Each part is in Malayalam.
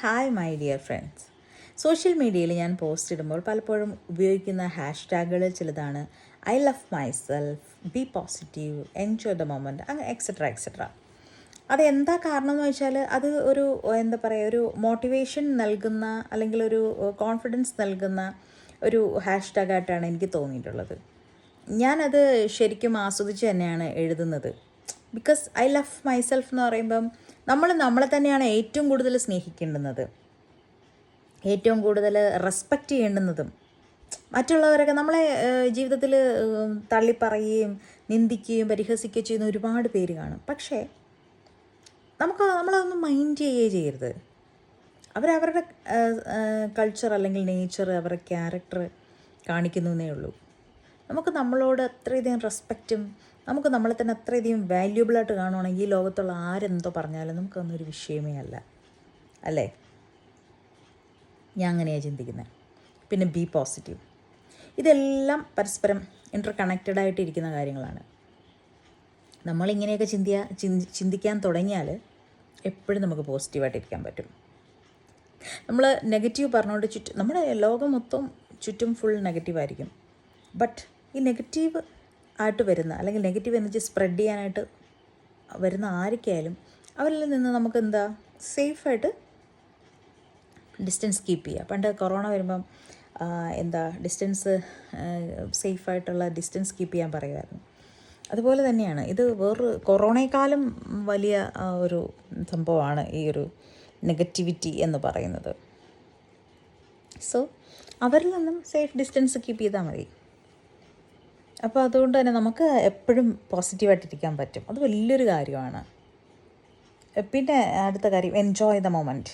Hi my dear friends social മീഡിയയിൽ ഞാൻ പോസ്റ്റ് ഇടുമ്പോൾ പലപ്പോഴും ഉപയോഗിക്കുന്ന ഹാഷ്ടാഗുകൾ ചിലതാണ്. I love myself be positive enjoy the moment അങ്ങനെ എക്സെട്ര എക്സെട്ര അത് എന്താ കാരണം എന്ന് വെച്ചാൽ അത് ഒരു എന്താ പറയുക ഒരു മോട്ടിവേഷൻ നൽകുന്ന അല്ലെങ്കിൽ ഒരു കോൺഫിഡൻസ് നൽകുന്ന ഒരു ഹാഷ്ടാഗായിട്ടാണ് എനിക്ക് തോന്നിയിട്ടുള്ളത്. ഞാനത് ശരിക്കും ആസ്വദിച്ച് തന്നെയാണ് എഴുതുന്നത്. ബിക്കോസ് ഐ ലവ് മൈസെൽഫ് എന്ന് പറയുമ്പം നമ്മൾ നമ്മളെ തന്നെയാണ് ഏറ്റവും കൂടുതൽ സ്നേഹിക്കേണ്ടുന്നത്. ഏറ്റവും കൂടുതൽ റെസ്പെക്റ്റ് ചെയ്യേണ്ടുന്നതും. മറ്റുള്ളവരൊക്കെ നമ്മളെ ജീവിതത്തിൽ തള്ളിപ്പറയുകയും നിന്ദിക്കുകയും പരിഹസിക്കുകയും ചെയ്യുന്ന ഒരുപാട് പേര് കാണും. പക്ഷേ നമുക്ക് നമ്മളതൊന്നും മൈൻഡ് ചെയ്യുകയേ ചെയ്യരുത്. അവരവരുടെ കൾച്ചർ അല്ലെങ്കിൽ നേച്ചർ അവരുടെ ക്യാരക്ടർ കാണിക്കുന്നതേ ഉള്ളൂ. നമുക്ക് നമ്മളോട് അത്രയധികം റെസ്പെക്റ്റും നമുക്ക് നമ്മളെ തന്നെ അത്രയധികം വാല്യൂബിളായിട്ട് കാണുവാണെങ്കിൽ ഈ ലോകത്തുള്ള ആരെന്തോ പറഞ്ഞാലും നമുക്കൊന്നൊരു വിഷയമേ അല്ല. അല്ലേ? ഞാൻ അങ്ങനെയാണ് ചിന്തിക്കുന്നത് പിന്നെ ബി പോസിറ്റീവ് ഇതെല്ലാം പരസ്പരം ഇന്റർ കണക്റ്റഡ് ആയിട്ടിരിക്കുന്ന കാര്യങ്ങളാണ്. നമ്മളിങ്ങനെയൊക്കെ ചിന്തിയാ ചിന്തിക്കാൻ തുടങ്ങിയാൽ എപ്പോഴും നമുക്ക് പോസിറ്റീവായിട്ടിരിക്കാൻ പറ്റും. നമ്മൾ നെഗറ്റീവ് പറഞ്ഞുകൊണ്ട് ചുറ്റും നമ്മുടെ ലോകം മൊത്തം ചുറ്റും ഫുൾ നെഗറ്റീവായിരിക്കും ബട്ട് ഈ നെഗറ്റീവ് ആയിട്ട് വരുന്ന അല്ലെങ്കിൽ നെഗറ്റീവ് എനർജി സ്പ്രെഡ് ചെയ്യാനായിട്ട് വരുന്ന ആരൊക്കെയായാലും അവരിൽ നിന്ന് നമുക്ക് എന്താ സേഫായിട്ട് ഡിസ്റ്റൻസ് കീപ്പ് ചെയ്യുക പണ്ട് കൊറോണ വരുമ്പം എന്താ ഡിസ്റ്റൻസ് സേഫായിട്ടുള്ള ഡിസ്റ്റൻസ് കീപ്പ് ചെയ്യാൻ പറയുമായിരുന്നു. അതുപോലെ തന്നെയാണ്. ഇത് വേറൊരു കൊറോണയെക്കാളും വലിയ ഒരു സംഭവമാണ് ഈ ഒരു നെഗറ്റിവിറ്റി എന്ന് പറയുന്നത്. സോ അവരിൽ നിന്നും സേഫ് ഡിസ്റ്റൻസ് കീപ്പ് ചെയ്താൽ മതി. അപ്പോൾ അതുകൊണ്ട് തന്നെ നമുക്ക് എപ്പോഴും പോസിറ്റീവായിട്ടിരിക്കാൻ പറ്റും. അത് വലിയൊരു കാര്യമാണ്. പിന്നെ അടുത്ത കാര്യം എൻജോയ് ദ മൊമെന്റ്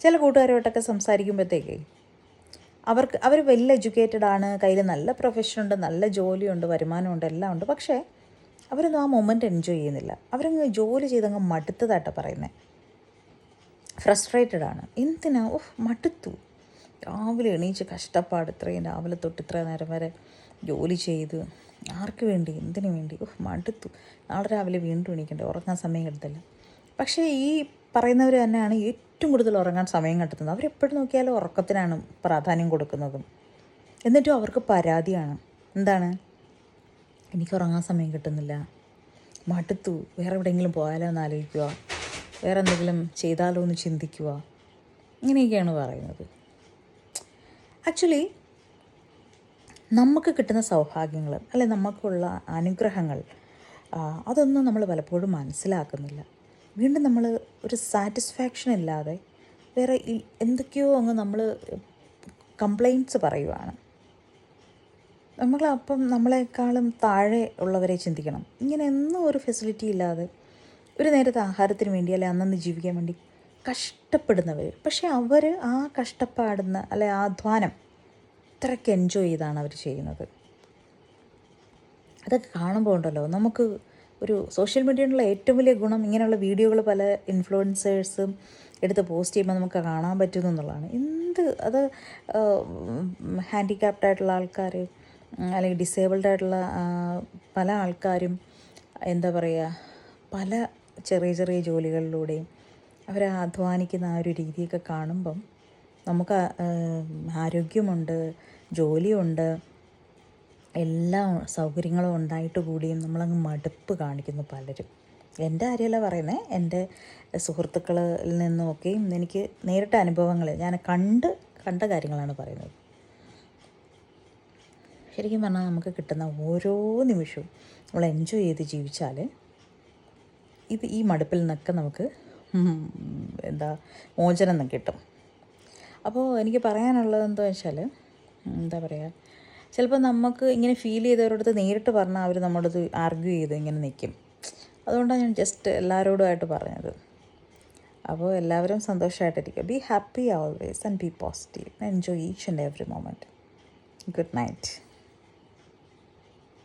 ചില കൂട്ടുകാരുമായിട്ടൊക്കെ സംസാരിക്കുമ്പോഴത്തേക്കേ അവർക്ക് അവർ വെൽ എഡ്യൂക്കേറ്റഡ് ആണ് കയ്യിൽ നല്ല പ്രൊഫഷനുണ്ട് നല്ല ജോലിയുണ്ട് വരുമാനമുണ്ട് എല്ലാം ഉണ്ട്. പക്ഷേ അവരൊന്നും ആ മൊമെന്റ് എൻജോയ് ചെയ്യുന്നില്ല. അവരങ്ങ് ജോലി ചെയ്തങ്ങ് മടുത്തതായിട്ടാണ് പറയുന്നത് ഫ്രസ്ട്രേറ്റഡ് ആണ്. എന്തിനാ? ഓഹ് മടുത്തു. രാവിലെ എണീച്ച് കഷ്ടപ്പാട് ഇത്രയും രാവിലെ തൊട്ട് ഇത്ര നേരം വരെ ജോലി ചെയ്ത് ആർക്ക് വേണ്ടി എന്തിനു വേണ്ടി? ഓഹ് മടുത്തു. നാളെ രാവിലെ വീണ്ടും എണീക്കണ്ടേ? ഉറങ്ങാൻ സമയം കിട്ടത്തില്ല. പക്ഷേ ഈ പറയുന്നവർ തന്നെയാണ് ഏറ്റവും കൂടുതൽ ഉറങ്ങാൻ സമയം കണ്ടെത്തുന്നത് അവരെപ്പോഴും നോക്കിയാലും ഉറക്കത്തിനാണ് പ്രാധാന്യം കൊടുക്കുന്നതും. എന്നിട്ടും അവർക്ക് പരാതിയാണ്. എന്താണ്? എനിക്ക് ഉറങ്ങാൻ സമയം കിട്ടുന്നില്ല. മടുത്തു. വേറെ എവിടെയെങ്കിലും പോയാലോ എന്ന് ആലോചിക്കുക. വേറെ എന്തെങ്കിലും ചെയ്താലോ എന്ന് ചിന്തിക്കുക. ഇങ്ങനെയൊക്കെയാണ് പറയുന്നത്. ആക്ച്വലി നമുക്ക് കിട്ടുന്ന സൗഭാഗ്യങ്ങൾ അല്ലെ നമുക്കുള്ള അനുഗ്രഹങ്ങൾ അതൊന്നും നമ്മൾ പലപ്പോഴും മനസ്സിലാക്കുന്നില്ല. വീണ്ടും നമ്മൾ ഒരു സാറ്റിസ്ഫാക്ഷൻ ഇല്ലാതെ വേറെ എന്തൊക്കെയോ അങ്ങ് നമ്മൾ കംപ്ലൈന്റ്സ് പറയുവാണ്. നമ്മൾ അപ്പം നമ്മളെക്കാളും താഴെ ഉള്ളവരെ ചിന്തിക്കണം. ഇങ്ങനെ എന്നും ഒരു ഫെസിലിറ്റി ഇല്ലാതെ ഒരു നേരത്തെ ആഹാരത്തിന് വേണ്ടി അല്ലെ അന്നന്ന് ജീവിക്കാൻ വേണ്ടി കഷ്ടപ്പെടുന്നവർ പക്ഷെ അവർ ആ കഷ്ടപ്പാടുന്ന അല്ലെ ആ അധ്വാനം ഇത്രയ്ക്ക് എൻജോയ് ചെയ്താണ് അവർ ചെയ്യുന്നത്. അതൊക്കെ കാണുമ്പോൾ ഉണ്ടല്ലോ. നമുക്ക് ഒരു സോഷ്യൽ മീഡിയയിലുള്ള ഏറ്റവും വലിയ ഗുണം ഇങ്ങനെയുള്ള വീഡിയോകൾ പല ഇൻഫ്ലുവൻസേഴ്സും എടുത്ത് പോസ്റ്റ് ചെയ്യുമ്പോൾ നമുക്ക് കാണാൻ പറ്റുന്നു എന്നുള്ളതാണ്. എന്ത് അത് ഹാൻഡിക്യാപ്ഡ് ആയിട്ടുള്ള ആൾക്കാർ അല്ലെങ്കിൽ ഡിസേബിൾഡ് ആയിട്ടുള്ള പല ആൾക്കാരും എന്താ പറയുക പല ചെറിയ ചെറിയ ജോലികളിലൂടെയും അവർ അധ്വാനിക്കുന്ന ആ ഒരു രീതിയൊക്കെ കാണുമ്പം നമുക്ക് ആരോഗ്യമുണ്ട് ജോലിയുണ്ട് എല്ലാ സൗകര്യങ്ങളും ഉണ്ടായിട്ട് കൂടിയും നമ്മളങ്ങ് മടുപ്പ് കാണിക്കുന്നു പലരും. എന്റെ കാര്യമല്ല പറയുന്നത് എന്റെ സുഹൃത്തുക്കളിൽ നിന്നുമൊക്കെയും എനിക്ക് നേരിട്ട അനുഭവങ്ങൾ ഞാൻ കണ്ട് കണ്ട കാര്യങ്ങളാണ് പറയുന്നത്. ശരിക്കും പറഞ്ഞാൽ നമുക്ക് കിട്ടുന്ന ഓരോ നിമിഷവും നമ്മൾ എൻജോയ് ചെയ്ത് ജീവിച്ചാൽ ഇത് ഈ മടുപ്പിൽ നിന്നൊക്കെ നമുക്ക് എന്താ മോചനം കിട്ടും. അപ്പോൾ എനിക്ക് പറയാനുള്ളത് എന്താ വെച്ചാൽ എന്താ പറയുക ചിലപ്പോൾ നമുക്ക് ഇങ്ങനെ ഫീൽ ചെയ്തവരോടത്ത് നേരിട്ട് പറഞ്ഞാൽ അവർ നമ്മളത് ആർഗ്യൂ ചെയ്ത് ഇങ്ങനെ നിൽക്കും അതുകൊണ്ടാണ് ഞാൻ ജസ്റ്റ് എല്ലാവരോടുമായിട്ട് പറഞ്ഞത്. അപ്പോൾ എല്ലാവരും സന്തോഷമായിട്ടിരിക്കുക be happy always and be positive enjoy each and every moment good night